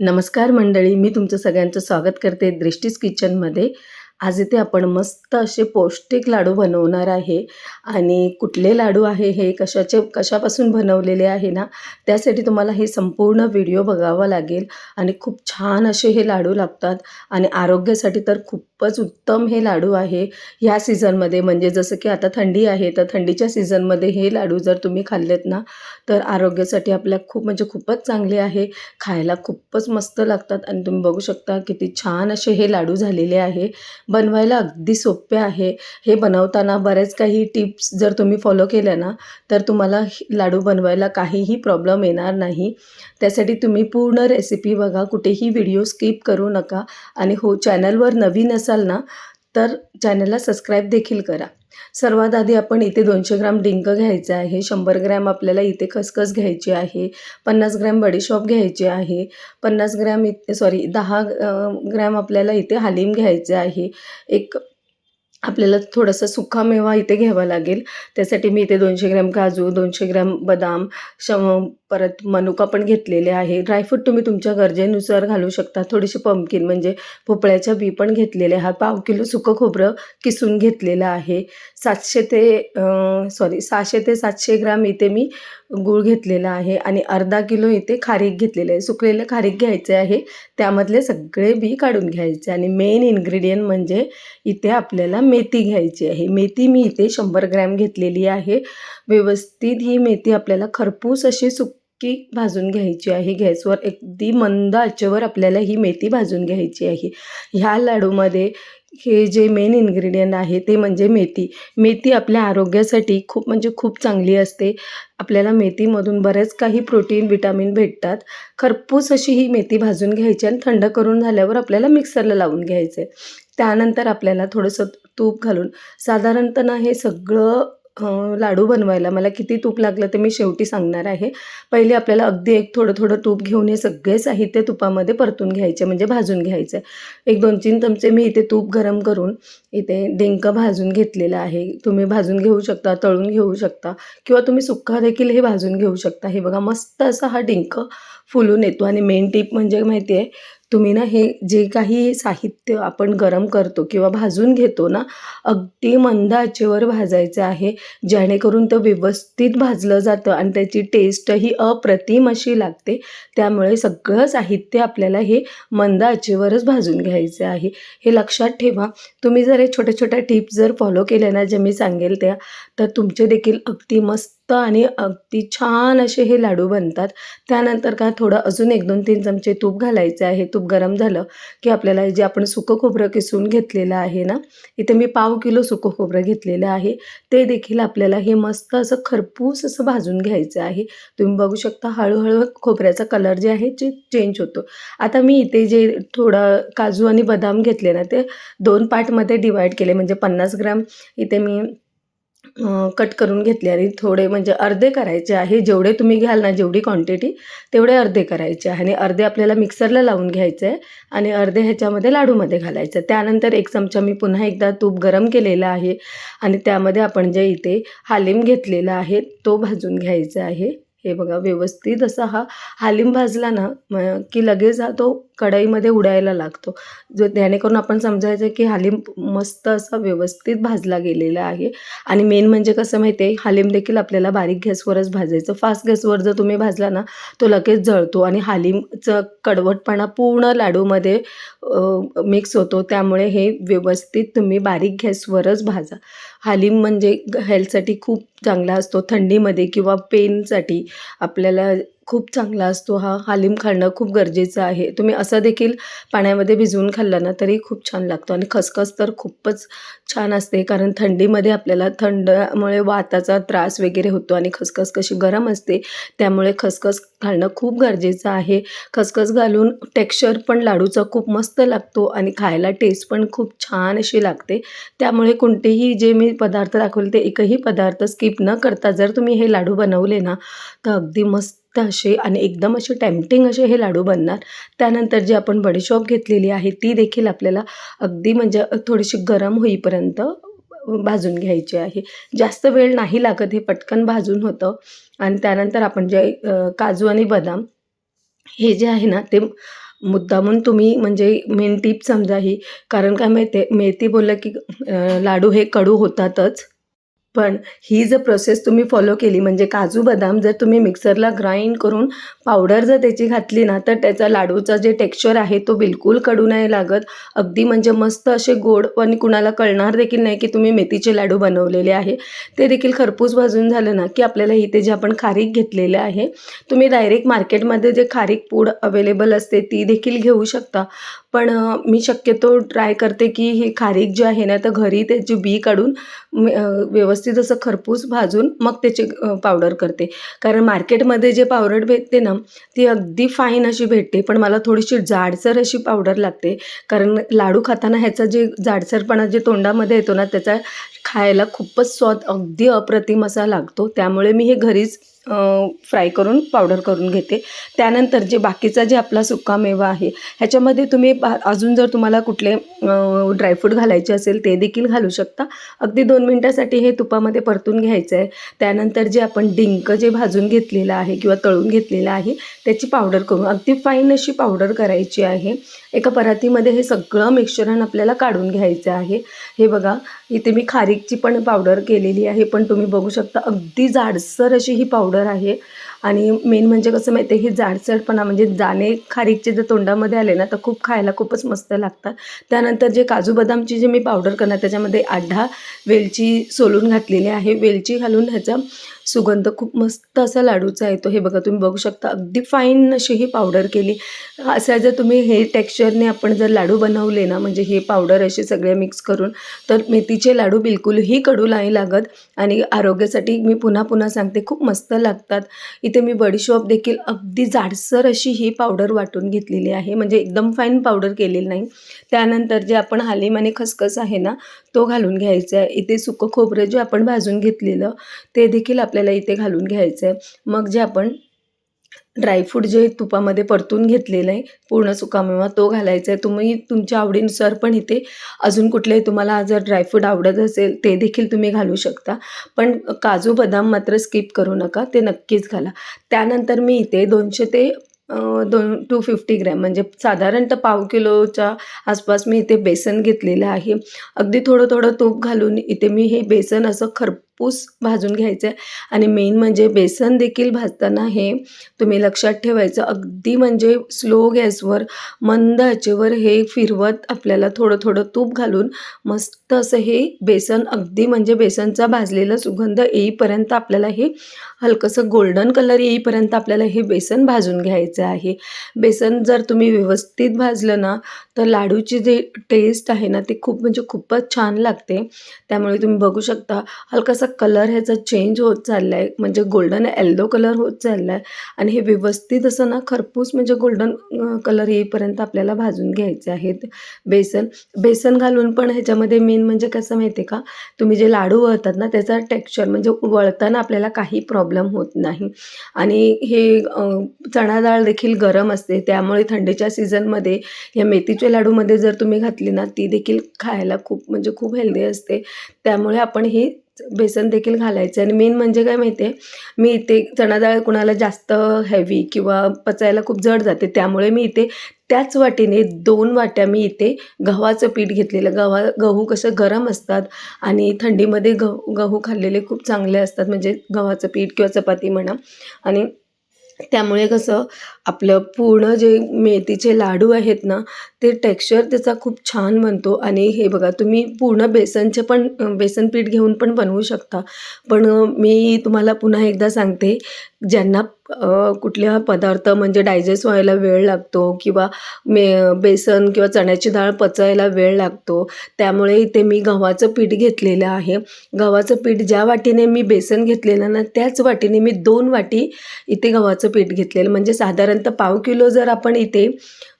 नमस्कार मंडळी मी तुमचं सगळ्यांचं स्वागत करते दृष्टीस किचनमध्ये. आज इथे आपण मस्त असे पौष्टिक लाडू बनवणार आहे. आणि कुठले लाडू आहे हे कशाचे कशापासून बनवलेले आहे ना त्यासाठी तुम्हाला हे संपूर्ण व्हिडिओ बघावा लागेल. आणि खूप छान असे हे लाडू लागतात. आणि आरोग्यासाठी तर खूप खूपच उत्तम हे लाडू आहे. ह्या सीझनमध्ये म्हणजे जसं की आता थंडी आहे तर थंडीच्या सीझनमध्ये हे लाडू जर तुम्ही खाल्लेत ना तर आरोग्यासाठी आपल्या खूप म्हणजे खूपच चांगले आहे. खायला खूपच मस्त लागतात आणि तुम्ही बघू शकता किती छान असे हे लाडू झालेले आहे. बनवायला अगदी सोपे आहे. हे बनवताना बऱ्याच काही टिप्स जर तुम्ही फॉलो केल्या ना तर तुम्हाला लाडू बनवायला काहीही प्रॉब्लेम येणार नाही. त्यासाठी तुम्ही पूर्ण रेसिपी बघा. कुठेही व्हिडिओ स्किप करू नका. आणि हो चॅनलवर नवीन असेल ना तर चॅनलला सबस्क्राईब देखील करा. सर्वात आधी आपण इथे दोनशे ग्राम डिंक घ्यायचं आहे शंभर ग्रॅम आपल्याला इथे खसखस घ्यायची आहे पन्नास ग्रॅम बडीशॉप घ्यायची आहे पन्नास ग्रॅम इथे सॉरी दहा ग्रॅम आपल्याला इथे हालीम घ्यायचं आहे. एक आपल्याला थोडासा सुका मेवा इथे घ्यावा लागेल. त्यासाठी मी इथे दोनशे ग्रॅम काजू दोनशे ग्रॅम बदाम श परत मनुका पण घेतलेले आहे. ड्रायफ्रूट तुम्ही तुमच्या गरजेनुसार घालू शकता. थोडीशी पंपकिन म्हणजे भोपळ्याच्या बी पण घेतलेले आहे. पाव किलो सुकं खोबरं किसून घेतलेलं आहे. सातशे ते सॉरी सहाशे ते सातशे ग्राम इथे मी गूळ घेतलेला आहे आणि अर्धा किलो इथे खारीक घेतलेलं आहे. सुकलेलं खारीक घ्यायचे आहे. त्यामधले सगळे बी काढून घ्यायचे आणि मेन इन्ग्रेडियंट म्हणजे इथे आपल्याला मेथी घ्यायची आहे. मेथी मी इथे शंभर ग्रॅम घेतलेली आहे. व्यवस्थित ही मेथी आपल्याला खरपूस अशी सुकी भाजून घ्यायची आहे. गॅसवर अगदी मंद आचेवर आपल्याला ही मेथी भाजून घ्यायची आहे. ह्या लाडूमध्ये हे जे मेन इन्ग्रेडियंट आहे ते म्हणजे मेथी. मेथी आपल्या आरोग्यासाठी खूप म्हणजे खूप चांगली असते. आपल्याला मेथीमधून बरेच काही प्रोटीन विटामिन भेटतात. खरपूस अशी ही मेथी भाजून घ्यायची आणि थंड करून झाल्यावर आपल्याला मिक्सरला लावून घ्यायचं आहे त्यानंतर आपल्याला थोडंसं तूप घालून. साधारणतः हे सगळं लाडू बनवायला. मला किती तूप लागलं ते मी शेवटी सांगणार आहे. पहिले आपल्याला अगदी एक थोडं थोडं तूप घेऊन हे सगळे साहित्य तुपामध्ये परतून घ्यायचे म्हणजे भाजून घ्यायचं. एक दोन तीन चमचे मी इथे तूप गरम करून इथे डिंक भाजून घेतलेलं आहे. तुम्ही भाजून घेऊ शकता तळून घेऊ शकता किंवा तुम्ही सुक्का देखील हे भाजून घेऊ शकता. हे बघा मस्त असा हा डिंक फुलून येतो. आणि मेन टीप म्हणजे माहिती आहे तुम्ही ना हे जे काही साहित्य आपण गरम करतो किंवा भाजून घेतो ना अगदी मंद आचेवर भाजायचं आहे जेणेकरून ते व्यवस्थित भाजलं जातं आणि त्याची टेस्ट ही अप्रतिम अशी लागते. त्यामुळे सगळं साहित्य आपल्याला हे मंद आचेवरच भाजून घ्यायचं आहे. हे लक्षात ठेवा. तुम्ही जर हे छोट्या छोट्या टिप्स जर फॉलो केल्या ना जे मी सांगेल त्या तर तुमचे देखील अगदी मस्त आणि अगदी छान असे हे लाडू बनतात. त्यानंतर का थोडं अजून एक दोन तीन चमचे तूप घालायचे आहे. तूप गरम झालं की आपल्याला जे आपण सुकं खोबरं किसून घेतलेलं आहे ना इथे मी पाव किलो सुकं खोबरं घेतलेलं आहे. ते देखील आपल्याला हे मस्त असं खरपूस असं भाजून घ्यायचं आहे. तुम्ही बघू शकता हळूहळू खोबऱ्याचा कलर जे आहे ते चेंज होतो. आता मी इथे जे थोडं काजू आणि बदाम घेतले ना ते दोन पार्टमध्ये डिवाईड केले. म्हणजे पन्नास ग्राम इथे मी कट करून घेतले आणि थोडे म्हणजे अर्धे करायचे आहे. जेवढे तुम्ही घ्याल ना जेवढी क्वांटिटी तेवढे अर्धे करायचे आहे. आणि अर्धे आपल्याला मिक्सरला लावून घ्यायचे आहे आणि अर्धे ह्याच्यामध्ये लाडूमध्ये घालायचं त्यानंतर एक चमचा मी पुन्हा एकदा तूप गरम केलेला आहे आणि त्यामध्ये आपण जे इथे हालिम घेतलेला आहे तो भाजून घ्यायचा आहे. हे बघा व्यवस्थित असा हा हालिम भाजला ना की लगेच हा तो कढईमध्ये उडायला लागतो. जो जेणेकरून आपण समजायचं की हालीम मस्त असा व्यवस्थित भाजला गेलेला आहे. आणि मेन म्हणजे कसं माहिती आहे हालीम देखील आपल्याला बारीक गॅसवरच भाजायचं. फास्ट गॅसवर जर तुम्ही भाजला ना तो लगेच जळतो आणि हालिमचं कडवटपणा पूर्ण लाडूमध्ये मिक्स होतो. त्यामुळे हे व्यवस्थित तुम्ही बारीक गॅसवरच भाजा. हालीम म्हणजे हेल्थसाठी खूप चांगला असतो. थंडीमध्ये किंवा पेनसाठी आपल्याला खूप चांगला असतो हा. हालिम खाणं खूप गरजेचं आहे. तुम्ही असं देखील पाण्यामध्ये भिजवून खाल्ला ना तरी खूप छान लागतो. आणि खसखस तर खूपच छान असते कारण थंडीमध्ये आपल्याला थंडमुळे वाताचा त्रास वगैरे होतो आणि खसखस कशी गरम असते त्यामुळे खसखस घालणं खूप गरजेचं आहे. खसखस घालून टेक्स्चर पण लाडूचा खूप मस्त लागतो आणि खायला टेस्ट पण खूप छान अशी लागते. त्यामुळे कोणतेही जे मी पदार्थ दाखवले ते एकही पदार्थ स्किप न करता जर तुम्ही हे लाडू बनवले ना तर अगदी मस्त असे आणि एकदम असे टेम्पटिंग असे हे लाडू बनणार. त्यानंतर जी आपण बडीशॉप घेतलेली आहे ती देखील आपल्याला अगदी म्हणजे थोडीशी गरम होईपर्यंत भाजून घ्यायची आहे. जास्त वेळ नाही लागत हे पटकन भाजून होतं. आणि त्यानंतर आपण जे काजू आणि बदाम हे जे आहे ना ते मुद्दामून तुम्ही म्हणजे मेन टीप समजा ही. कारण काय माहिती आहे मेथी बोललं की लाडू हे कडू होतातच. पण ही जर प्रोसेस तुम्ही फॉलो केली म्हणजे काजू बदाम जर तुम्ही मिक्सरला ग्राइंड करून पावडर जर त्याची घातली ना तर त्याचा लाडूचा जे टेक्स्चर आहे तो बिलकुल कडू नाही लागत. अगदी म्हणजे मस्त असे गोड आणि कुणाला कळणार देखील नाही की तुम्ही मेथीचे लाडू बनवलेले आहे. ते देखील खरपूस भाजून झालं ना की आपल्याला इथे जे आपण खारीक घेतलेले आहे तुम्ही डायरेक्ट मार्केटमध्ये जे खारीक पूड अवेलेबल असते ती देखील घेऊ शकता. पण मी शक्यतो ट्राय करते की ही खारीक जे आहे ना तर घरी त्याची बी काढून व्यवस्थित व्यवस्थित असं खरपूस भाजून मग त्याची पावडर करते. कारण मार्केटमध्ये जे पावडर भेटते ना ती अगदी फाईन अशी भेटते पण मला थोडीशी जाडसर अशी पावडर लागते. कारण लाडू खाताना ह्याचा जे जाडसरपणा जे तोंडामध्ये येतो ना त्याचा खायला खूपच स्वाद अगदी अप्रतिम असा लागतो. त्यामुळे मी हे घरीच फ्राय करून पावडर करून घेते. त्यानंतर जे बाकीचा जे आपला सुकामेवा आहे ह्याच्यामध्ये तुम्ही अजून जर तुम्हाला कुठले ड्रायफ्रूट घालायचे असेल ते देखील घालू शकता. अगदी दोन मिनटासाठी हे तुपामध्ये परतून घ्यायचं आहे त्यानंतर जे आपण डिंक जे भाजून घेतलेलं आहे किंवा तळून घेतलेलं आहे त्याची पावडर करून अगदी फाईन अशी पावडर करायची आहे. एका परातीमध्ये हे सगळं मिश्रण आपल्याला काढून घ्यायचं आहे. हे बघा इथे मी खारीकची पण पावडर केलेली आहे पण तुम्ही बघू शकता अगदी जाडसर अशी ही पावडर आहे. आणि मेन म्हणजे कसं माहिती आहे ही जाडसरपणा म्हणजे दाणे खारीकचे जर तोंडामध्ये आले ना तर खूप खायला खूपच मस्त लागतात. त्यानंतर जे काजू बदामची जे मी पावडर करणार त्याच्यामध्ये आढा वेलची सोलून घातलेली आहे. वेलची घालून ह्याचा सुगंध खूप मस्त असा लाडूचा येतो. हे बघा तुम्ही बघू शकता अगदी फाईन अशी ही पावडर केली. असं जर तुम्ही हे टेक्स्चरने आपण जर लाडू बनवले ना म्हणजे हे पावडर असे सगळे मिक्स करून तर मेथीचे लाडू बिलकुलही कडू नाही लागत आणि आरोग्यासाठी मी पुन्हा पुन्हा सांगते खूप मस्त लागतात. इथे मी बडीशॉप देखील अगदी जाडसर अशी ही पावडर वाटून घेतलेली आहे. म्हणजे एकदम फाईन पावडर केलेली नाही. त्यानंतर जे आपण हालीमाने खसखस आहे ना तो घालून घ्यायचा आहे. इथे सुकं खोबरं जे आपण भाजून घेतलेलं ते देखील आपल्याला इथे घालून घ्यायचं आहे. मग जे आपण ड्रायफ्रूट जे तुपामध्ये परतून घेतलेलं आहे पूर्ण सुकामेवा तो घालायचा आहे. तुम्ही तुमच्या आवडीनुसार पण इथे अजून कुठलेही तुम्हाला जर ड्रायफ्रूट आवडत असेल ते देखील तुम्ही घालू शकता. पण काजू बदाम मात्र स्किप करू नका ते नक्कीच घाला. त्यानंतर मी इथे दोनशे ते दोन टू फिफ्टी ग्रॅम म्हणजे साधारणतः पाव किलोच्या आसपास मी इथे बेसन घेतलेलं आहे. अगदी थोडं थोडं तूप घालून इथे मी हे बेसन असं पूस भाजून घ्यायचं. आहे आणि मेन म्हणजे बेसन देखील भाजताना हे तुम्ही लक्षात ठेवायचं. अगदी म्हणजे स्लो गॅसवर मंद आचेवर हे फिरवत आपल्याला थोडं थोडं तूप घालून मस्त असं हे बेसन अगदी म्हणजे बेसनचा भाजलेला सुगंध येईपर्यंत आपल्याला हे हलकंसं गोल्डन कलर येईपर्यंत आपल्याला हे बेसन भाजून घ्यायचं आहे. बेसन जर तुम्ही व्यवस्थित भाजलं ना तर लाडूची जे टेस्ट आहे ना ते खूप म्हणजे खूपच छान लागते. त्यामुळे तुम्ही बघू शकता हलकंसं कलर ह्याचा चेंज होत चालला आहे म्हणजे गोल्डन येल्लो कलर होत चालला आहे आणि हे व्यवस्थित असं ना खरपूस म्हणजे गोल्डन कलर येईपर्यंत आपल्याला भाजून घ्यायचे आहेत. बेसन बेसन घालून पण ह्याच्यामध्ये मेन म्हणजे कसं माहिती आहे का? तुम्ही जे लाडू वळतात ना त्याचा टेक्स्चर म्हणजे वळताना आपल्याला काही प्रॉब्लेम होत नाही. आणि हे चणा डाळ देखील गरम असते. त्यामुळे थंडीच्या सीझनमध्ये या मेथीच्या लाडूमध्ये जर तुम्ही घातली ना ती देखील खायला खूप म्हणजे खूप हेल्दी असते. त्यामुळे आपण ही बेसन देखील घालायचं आणि मेन म्हणजे काय माहिती आहे मी इथे चणा डाळ कुणाला जास्त हेवी किंवा पचायला खूप जड जाते त्यामुळे मी इथे त्याच वाटीने दोन वाट्या मी इथे गव्हाचं पीठ घेतलेलं. गव्हा गहू कसं गरम असतात आणि थंडीमध्ये गहू गहू खाल्लेले खूप चांगले असतात म्हणजे गव्हाचं पीठ किंवा चपाती म्हणा. आणि त्यामुळे कसं आपलं पूर्ण जे मेथीचे लाडू आहेत ना ते टेक्स्चर त्याचा खूप छान बनतो आणि हे बघा तुम्ही पूर्ण बेसनचे पण बेसन पीठ घेऊन पण बनवू शकता. पण मी तुम्हाला पुन्हा एकदा सांगते ज्यांना कुठल्या पदार्थ म्हणजे डायजेस्ट व्हायला वेळ लागतो किंवा मे बेसन किंवा चण्याची डाळ पचायला वेळ लागतो त्यामुळे इथे मी गव्हाचं पीठ घेतलेलं आहे. गव्हाचं पीठ ज्या वाटीने मी बेसन घेतलेलं ना त्याच वाटीने मी दोन वाटी इथे गव्हाचं पीठ घेतलेलं. म्हणजे साधारणतः पाव किलो जर आपण इथे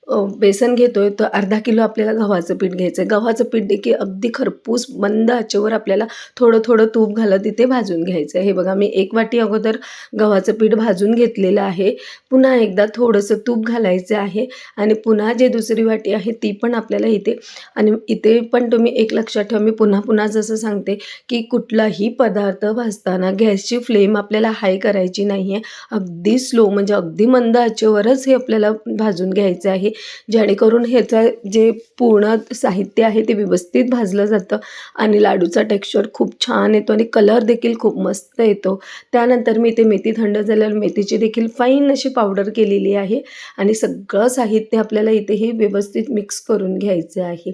बेसन बेसन घेतोय तर अर्धा किलो आपल्याला गव्हाचं पीठ घ्यायचं आहे गव्हाचं पीठ देखील अगदी खरपूस मंद आचेवर आपल्याला थोडं थोडं तूप घालत तिथे भाजून घ्यायचं आहे हे बघा मी एक वाटी अगोदर गव्हाचं पीठ भाजून घेतलेलं आहे. पुन्हा एकदा थोडंसं तूप घालायचं आहे आणि पुन्हा जे दुसरी वाटी आहे ती पण आपल्याला इथे आणि इथे पण तुम्ही एक लक्षात ठेवा मी पुन्हा पुन्हा जसं सांगते की कुठलाही पदार्थ भाजताना गॅसची फ्लेम आपल्याला हाय करायची नाही आहे अगदी स्लो म्हणजे अगदी मंद आचेवरच हे आपल्याला भाजून घ्यायचं आहे. जेणेकरून ह्याचं जे पूर्ण साहित्य आहे ते व्यवस्थित भाजलं जातं आणि लाडूचा टेक्स्चर खूप छान येतो आणि कलर देखील खूप मस्त येतो. त्यानंतर मी ते मेथी थंड झाल्यावर मेथीची देखील फाईन अशी पावडर केलेली आहे आणि सगळं साहित्य आपल्याला इथे हे व्यवस्थित मिक्स करून घ्यायचं आहे.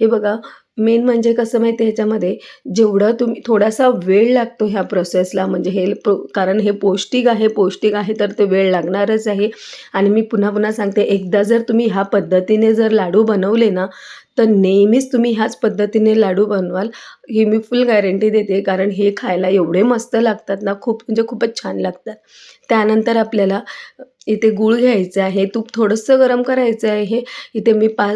हे बघा मेन म्हणजे कसं माहिती आहे ह्याच्यामध्ये जेवढं तुम्ही थोडासा वेळ लागतो ह्या प्रोसेसला म्हणजे हे प्रो कारण हे पौष्टिक आहे पौष्टिक आहे तर ते वेळ लागणारच आहे. आणि मी पुन्हा पुन्हा सांगते एकदा जर तुम्ही ह्या पद्धतीने जर लाडू बनवले ना तर नेहमीच तुम्ही ह्याच पद्धतीने लाडू बनवाल. ही मी फुल गॅरंटी देते कारण हे खायला एवढे मस्त लागतात ना खूप म्हणजे खूपच छान लागतात. त्यानंतर आपल्याला इथे गूळ घ्यायचं आहे तूप थोडंसं गरम करायचं आहे. इथे मी पा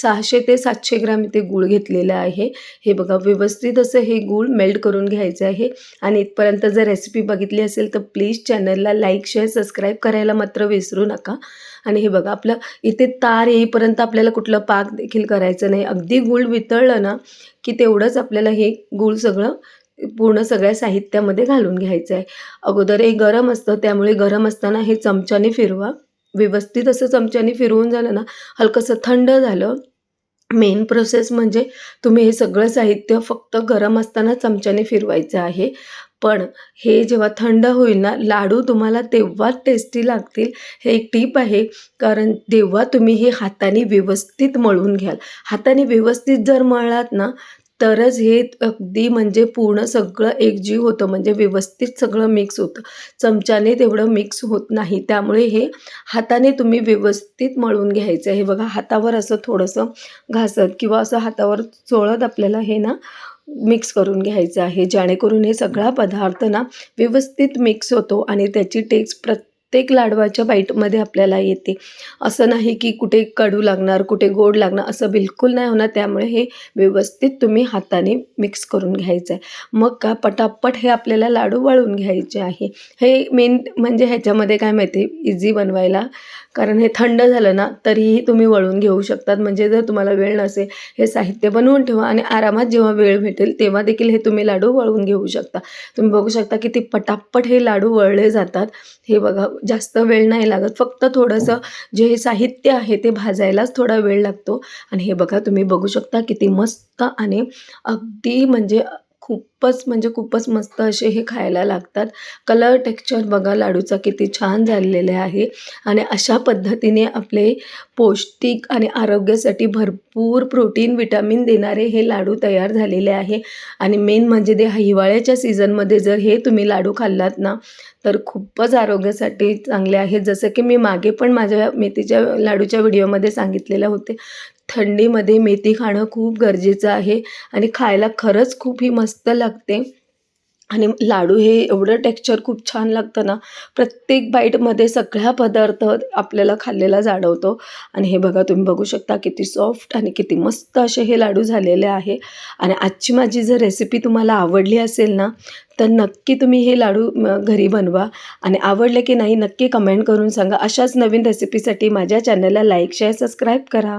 सहाशे ते सातशे ग्राम इथे गूळ घेतलेलं आहे. हे बघा व्यवस्थित असं हे गूळ मेल्ट करून घ्यायचं आहे. आणि इथपर्यंत जर रेसिपी बघितली असेल तर प्लीज चॅनलला लाईक शेअर सबस्क्राईब करायला मात्र विसरू नका. आणि हे बघा आपलं इथे तार येईपर्यंत आपल्याला कुठलं पाक देखील करायचं नाही. अगदी गूळ वितळलं ना की तेवढंच आपल्याला हे गूळ सगळं पूर्ण सगळ्या साहित्यामध्ये घालून घ्यायचं आहे. अगोदर हे गरम असतं त्यामुळे गरम असताना हे चमच्याने फिरवा. व्यवस्थित असं चमच्याने फिरवून झालं ना हलकंसं थंड झालं. मेन प्रोसेस म्हणजे तुम्ही हे सगळं साहित्य फक्त गरम असताना चमच्याने फिरवायचं आहे. पण हे जेव्हा थंड होईल ना लाडू तुम्हाला तेव्हाच टेस्टी लागतील. हे एक टीप आहे कारण तेव्हा तुम्ही हे हाताने व्यवस्थित मळून घ्याल. हाताने व्यवस्थित जर मळलात ना तरच हे अगदी म्हणजे पूर्ण सगळं एकजीव होतं. म्हणजे व्यवस्थित सगळं मिक्स होतं. चमच्याने तेवढं मिक्स होत नाही. त्यामुळे हे हाताने तुम्ही व्यवस्थित मळून घ्यायचं हे बघा हातावर असं थोडंसं घासत किंवा असं हातावर चोळत आपल्याला हे ना मिक्स करून घ्यायचं आहे. जेणेकरून हे सगळा पदार्थ ना व्यवस्थित मिक्स होतो आणि त्याची टेस्ट प्रत्येक प्रत्येक लाडवाच्या बाईटमध्ये आपल्याला येते. असं नाही की कुठे कडू लागणार कुठे गोड लागणार असं बिलकुल नाही होणार. त्यामुळे हे व्यवस्थित तुम्ही हाताने मिक्स करून घ्यायचं आहे मग का पटापट हे आपल्याला लाडू वळून घ्यायचे आहे. हे मेन म्हणजे ह्याच्यामध्ये काय माहिती? इझी बनवायला कारण हे थंड झालं ना तरीही तुम्ही वळून घेऊ शकतात. म्हणजे जर तुम्हाला वेळ नसेल हे साहित्य बनवून ठेवा आणि आरामात जेव्हा वेळ भेटेल तेव्हा देखील हे तुम्ही लाडू वळवून घेऊ शकता. तुम्ही बघू शकता किती पटापट हे लाडू वळले जातात. हे बघा जास्त वेळ नाही लागत. फक्त थोडंसं जे हे साहित्य आहे ते भाजायलाच थोडा वेळ लागतो. आणि हे बघा तुम्ही बघू शकता किती मस्त आणि अगदी म्हणजे खूपच म्हणजे खूपच मस्त असे हे खायला लागतात. कलर टेक्स्चर बघा लाडूचा किती छान झालेले आहे. आणि अशा पद्धतीने आपले पौष्टिक आणि आरोग्यासाठी भरपूर प्रोटीन विटामिन देणारे हे लाडू तयार झालेले आहे. आणि मेन म्हणजे ते हिवाळ्याच्या सीझनमध्ये जर हे तुम्ही लाडू खाल्लात ना तर खूपच आरोग्यासाठी चांगले आहेत जसं की मी मागे पण माझ्या मेथीच्या लाडूच्या व्हिडिओमध्ये सांगितलेलं होते. थंडीमध्ये मेथी खाणं खूप गरजेचं आहे आणि खायला खरंच खूप ही मस्त लागते. आणि लाडू हे एवढं टेक्स्चर खूप छान लागतं ना प्रत्येक बाईटमध्ये सगळ्या पदार्थ आपल्याला खाल्लेला जाणवतो. आणि हे बघा तुम्ही बघू शकता किती सॉफ्ट आणि किती मस्त असे हे लाडू झालेले आहे. आणि आजची माझी जर रेसिपी तुम्हाला आवडली असेल ना तर नक्की तुम्ही हे लाडू घरी बनवा. आणि आवडले की नाही नक्की कमेंट करून सांगा. अशाच नवीन रेसिपीसाठी माझ्या चॅनलला लाईक शेअर सबस्क्राईब करा.